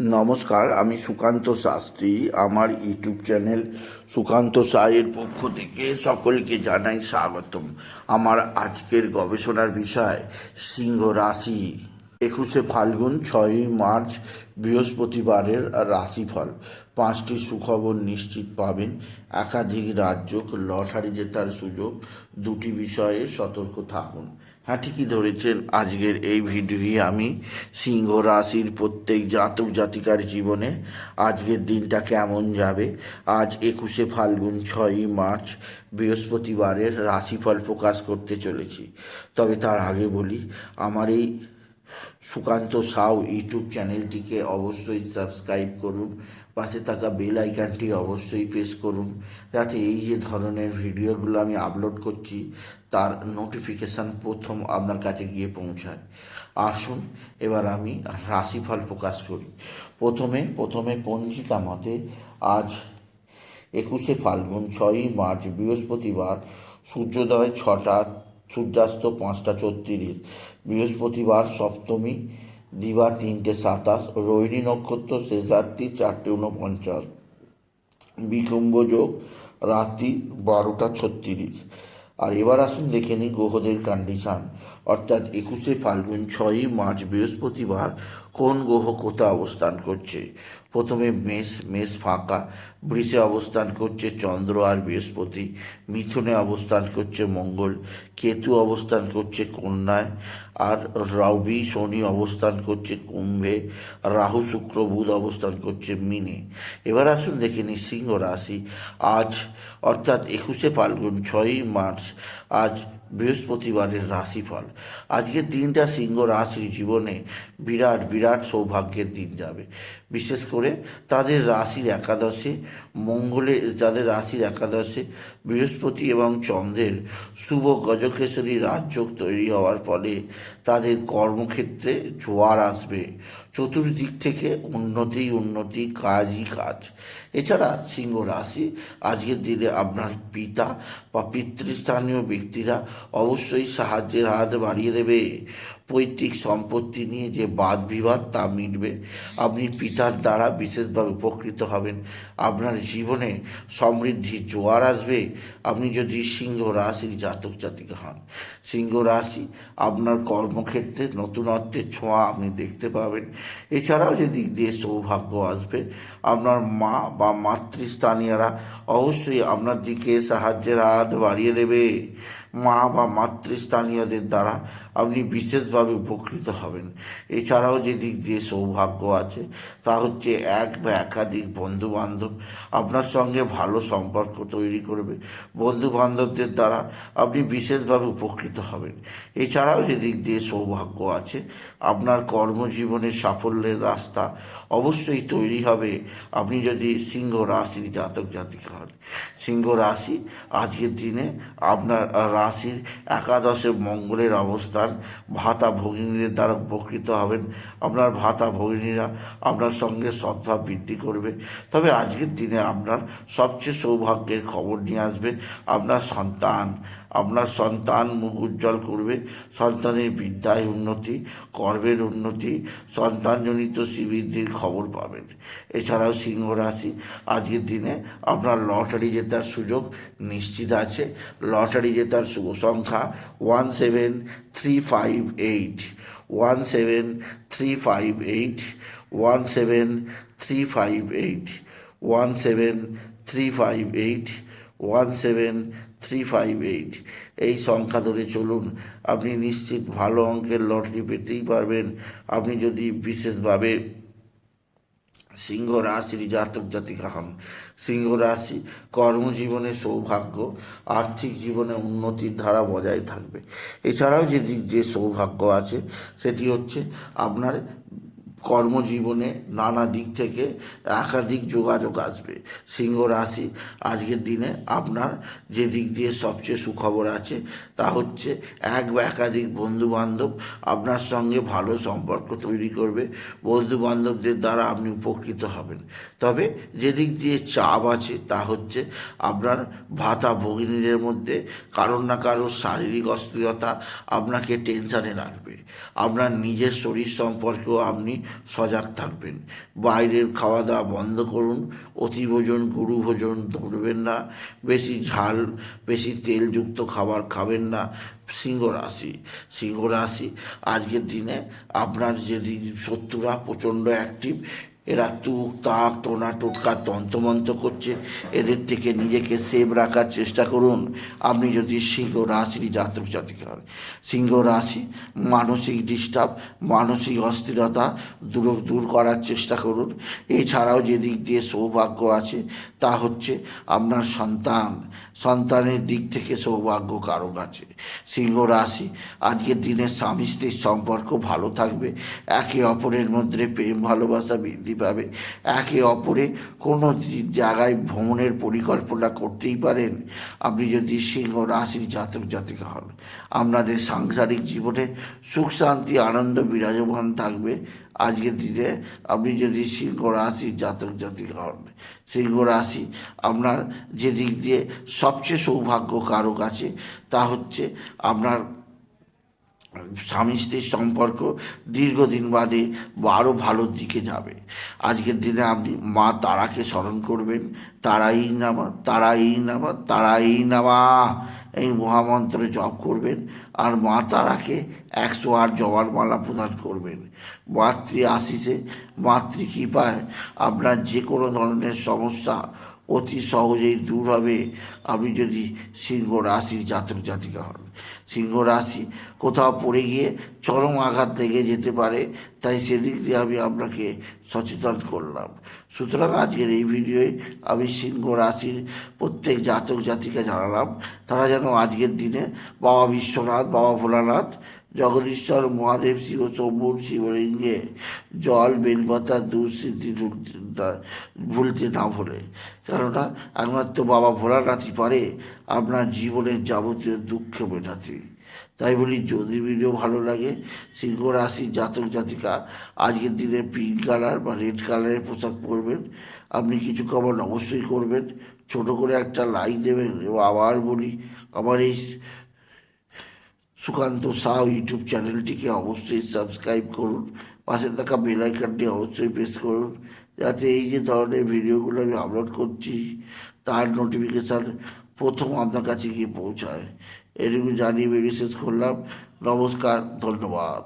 নমস্কার, আমি সুকান্ত শাস্ত্রী। আমার ইউটিউব চ্যানেল সুকান্ত সাইয়ের পক্ষ থেকে সকলকে জানাই স্বাগতম। আমার আজকের গবেষণার বিষয়, সিংহ রাশি। একুশে ফাল্গুন, ছয়ই মার্চ, বৃহস্পতিবারের রাশিফল। পাঁচটি সুখবর নিশ্চিত পাবেন। একাধিক রাজ্য লটারি জেতার সুযোগ। দুটি বিষয়ে সতর্ক থাকুন। হ্যাঁ ঠিকই ধরেছেন। আজকের এই ভিডিওই আমি সিংহ রাশির প্রত্যেক জাতক জাতিকার জীবনে আজকের দিনটা কেমন যাবে। আজ একুশে ফাল্গুন ছয়ই মার্চ, বৃহস্পতিবারের রাশিফল প্রকাশ করতে চলেছি। তবে তার আগে বলি, আমার এই সুকান্ত সাউ ইউটিউব চ্যানেলটিকে অবশ্যই সাবস্ক্রাইব করুন। পাশে থাকা বেল আইকনটি অবশ্যই প্রেস করুন, যাতে এই যে ধরনের ভিডিওগুলো আমি আপলোড করছি, তার নোটিফিকেশান প্রথম আপনার কাছে গিয়ে পৌঁছায়। আসুন, এবার আমি রাশিফল প্রকাশ করি। প্রথমে প্রথমে পঞ্জিকা মতে আজ একুশে ফাল্গুন, ছয়ই মার্চ, বৃহস্পতিবার, সূর্যোদয় ছটা সূর্যাস্ত পাঁচটা ছত্রিশ, বৃহস্পতিবার সপ্তমী, দিবা তিনটে সাতাশ, রোহিণী নক্ষত্র শেষ রাত্রি চারটে উনপঞ্চাশ বিকুম্ভ যোগ রাত্রি বারোটা ছত্রিশ। আর এবার আসুন দেখে নিই গ্রহদের কন্ডিশন অর্থাৎ একুশে ফাল্গুন ছয়ই মার্চ বৃহস্পতিবার কোন গ্রহ কোথায় অবস্থান করছে? প্রথমে মেষ মেষ ফাঁকা, বৃষে অবস্থান করছে চন্দ্র আর বৃহস্পতি, মিথুনে অবস্থান করছে মঙ্গল, কেতু অবস্থান করছে কন্যায়, আর রবি, শনি অবস্থান করছে কুম্ভে, রাহু, শুক্র, বুধ অবস্থান করছে মিনে। এবার আসুন দেখে নিই সিংহ রাশি। আজ, অর্থাৎ একুশে ফাল্গুন, ছয়ই মার্চ, আজ বৃহস্পতিবারের রাশিফল। আজকের দিনটা সিংহ রাশির জীবনে বিরাট বিরাট সৌভাগ্যের দিন যাবে। বিশেষ করে তাদের রাশির একাদশে, মঙ্গলে যাদের রাশির একাদশে বৃহস্পতি এবং চন্দ্রের শুভ গজকেশরী রাজযোগ তৈরি হওয়ার ফলে তাদের কর্মক্ষেত্রে জোয়ার আসবে। চতুর্দিক থেকে উন্নতি উন্নতি, কাজই কাজ। এছাড়া সিংহ রাশি, আজকের দিনে আপনার পিতা বা পিতৃস্থানীয় ব্যক্তিরা অবশ্যই সাহায্যের হাত বাড়িয়ে দেবে। পৈতৃক সম্পত্তি নিয়ে যে বাদ বিবাদ তা মিটবে। আপনি পিতার দ্বারা বিশেষভাবে উপকৃত হবেন। আপনার জীবনে সমৃদ্ধির জোয়ার আসবে। আপনি যদি সিংহ রাশির জাতক জাতিকা হন, সিংহ রাশি আপনার কর্মক্ষেত্রে নতুনত্বের ছোঁয়া আপনি দেখতে পাবেন। এছাড়াও যেদিক দিয়ে সৌভাগ্য আসবে, আপনার মা বা মাতৃস্থানীয়রা অবশ্যই আপনার দিকে সাহায্যের হাত বাড়িয়ে দেবে। মা বা মাতৃস্থানীয়দের দ্বারা আপনি বিশেষভাবে উপকৃত হবেন। এছাড়াও যে দিক দিয়ে সৌভাগ্য আছে, তা হচ্ছে এক বা একাধিক বন্ধু বান্ধব আপনার সঙ্গে ভালো সম্পর্ক তৈরি করবে। বন্ধু বান্ধবদের দ্বারা আপনি বিশেষভাবে উপকৃত হবেন। এছাড়াও যে দিক দিয়ে সৌভাগ্য আছে, আপনার কর্মজীবনের সাফল্যের রাস্তা অবশ্যই তৈরি হবে। আপনি যদি সিংহ রাশির জাতক জাতিকা হন, সিংহ রাশি আজকের দিনে আপনার রাশির একাদশে মঙ্গলের অবস্থান। ভাতা ভগিনীদের দ্বারা উপকৃত হবেন। আপনার ভাতা ভগিনীরা আপনার সঙ্গে সদ্ভাব বৃদ্ধি করবে। তবে আজকের দিনে আপনার সবচেয়ে সৌভাগ্যের খবর নিয়ে আসবে আপনার সন্তান। আপনার সন্তান মুখ উজ্জ্বল করবে। সন্তানের বিদ্যায় উন্নতি, কর্মের উন্নতি, সন্তানজনিত শ্রীবৃদ্ধির খবর পাবেন। এছাড়াও সিংহ রাশি, আজকের দিনে আপনার লটারি জেতার সুযোগ নিশ্চিত আছে। লটারি জেতার শুভ সংখ্যা one seven three five eight one seven three five eight one seven three five eight one seven three five eight one seven three five eight এই সংখ্যা ধরে চলুন, আপনি নিশ্চিত ভালো অঙ্কের লটারি পেতেই পারবেন। আপনি যদি বিশেষভাবে সিংহ রাশির জাতক জাতিকা হন। সিংহ রাশি কর্মজীবনে সৌভাগ্য, আর্থিক জীবনে উন্নতির ধারা বজায় থাকবে। এছাড়াও যে দিক যে সৌভাগ্য আছে, সেটি হচ্ছে আপনার কর্মজীবনে নানা দিক থেকে একাধিক যোগাযোগ আসবে। সিংহ রাশি আজকের দিনে আপনার যে দিক দিয়ে সবচেয়ে সুখবর আছে তা হচ্ছে এক বা একাধিক বন্ধু বান্ধব আপনার সঙ্গে ভালো সম্পর্ক তৈরি করবে। বন্ধু বান্ধবদের দ্বারা আপনি উপকৃত হবেন। তবে যে দিক দিয়ে চাপ আছে তা হচ্ছে আপনার ভাতা ভগিনীদের মধ্যে কারোর না কারোর শারীরিক অস্থিরতা আপনাকে টেনশানে রাখবে। আপনার নিজের শরীর সম্পর্কেও আপনি সজাগ থাকবেন। বাইরের খাওয়া দাওয়া বন্ধ করুন। অতিভোজন ভোজন গুরু ভোজন ধরবেন না। বেশি ঝাল, বেশি তেলযুক্ত খাবার খাবেন না। সিংহ রাশি সিংহ রাশি আজকের দিনে আপনার যদি শত্রুরা প্রচণ্ড অ্যাক্টিভ এরা তুক, তাক, টোনা, টোটকা তন্তমন্ত করছে। এদের থেকে নিজেকে সেভ রাখার চেষ্টা করুন। আপনি যদি সিংহ রাশির জাতক জাতিকা হন, সিংহ রাশি মানসিক ডিস্টার্ব মানসিক অস্থিরতা দূর দূর করার চেষ্টা করুন। এছাড়াও যে দিক দিয়ে সৌভাগ্য আছে, তা হচ্ছে আপনার সন্তান। সন্তানের দিক থেকে সৌভাগ্য কারক আছে। সিংহ রাশি, আজকের দিনে স্বামী স্ত্রীর সম্পর্ক ভালো থাকবে। একে অপরের মধ্যে প্রেম, ভালোবাসা, বৃদ্ধি পাবে। একে অপরে কোনো জায়গায় ভ্রমণের পরিকল্পনা করতেই পারেন। আপনি যদি সিংহ রাশির জাতক জাতিকা হন, আপনাদের সাংসারিক জীবনে সুখ, শান্তি, আনন্দ বিরাজমান থাকবে। আজকের দিনে আপনি যদি সিংহ রাশির জাতক জাতিকা হন, সিংহ রাশি আপনার যে দিক দিয়ে সবচেয়ে সৌভাগ্য কারক আছে, তা হচ্ছে আপনার স্বামী স্ত্রীর সম্পর্ক দীর্ঘদিন বাদে আরও ভালোর দিকে যাবে। আজকের দিনে আপনি মা তারাকে স্মরণ করবেন, তারাই নামা তারাই নামা তারাই নামা। এই মহামন্ত্র জপ করবেন আর মা তারাকে একশো আট জবার মালা প্রদান করবেন। মাতৃ আশিসে মাতৃ কৃপায় আপনার যে কোনো ধরনের সমস্যা অতি সহজেই দূর হবে। আপনি যদি সিংহ রাশির জাতক জাতিকা হন। সিংহ রাশি। কোথাও পড়ে গিয়ে চরম আঘাত লেগে যেতে পারে, তাই সেদিক দিয়ে আমি আপনাকে সচেতন করলাম। সুতরাং আজকের এই ভিডিওয়ে আমি সিংহ রাশির প্রত্যেক জাতক জাতিকে জানালাম, তারা যেন আজকের দিনে বাবা বিশ্বনাথ, বাবা ভোলানাথ জগদীশ্বর, মহাদেব শিব শম্ভুর শিবলিঙ্গে জল, বেলপাতা, দুঃস্মৃতি ভুলতে না ভুলে। কেননা একমাত্র বাবা ভোলানাথই পারে আপনার জীবনের যাবতীয় দুঃখ মেটাতে। তাই বলি, যদি ভিডিও ভালো লাগে, সিংহ রাশির জাতক জাতিকা, আজকের দিনে পিঙ্ক কালার বা রেড কালারের পোশাক পরবেন। আপনি কিছু কমন অবশ্যই করবেন। ছোট করে একটা লাইক দেবেন এবং আবার বলি, আমার এই সুকান্ত সাউ ইউটিউব চ্যানেলটিকে অবশ্যই সাবস্ক্রাইব করুন। পাশে থাকা বেল আইকনটি অবশ্যই প্রেস করুন, যাতে এই যে ধরনের ভিডিওগুলো আমি আপলোড করছি, তার নোটিফিকেশান প্রথম আপনার কাছে গিয়ে পৌঁছায়। এটুকু জানিয়ে শেষ করলাম। নমস্কার, ধন্যবাদ।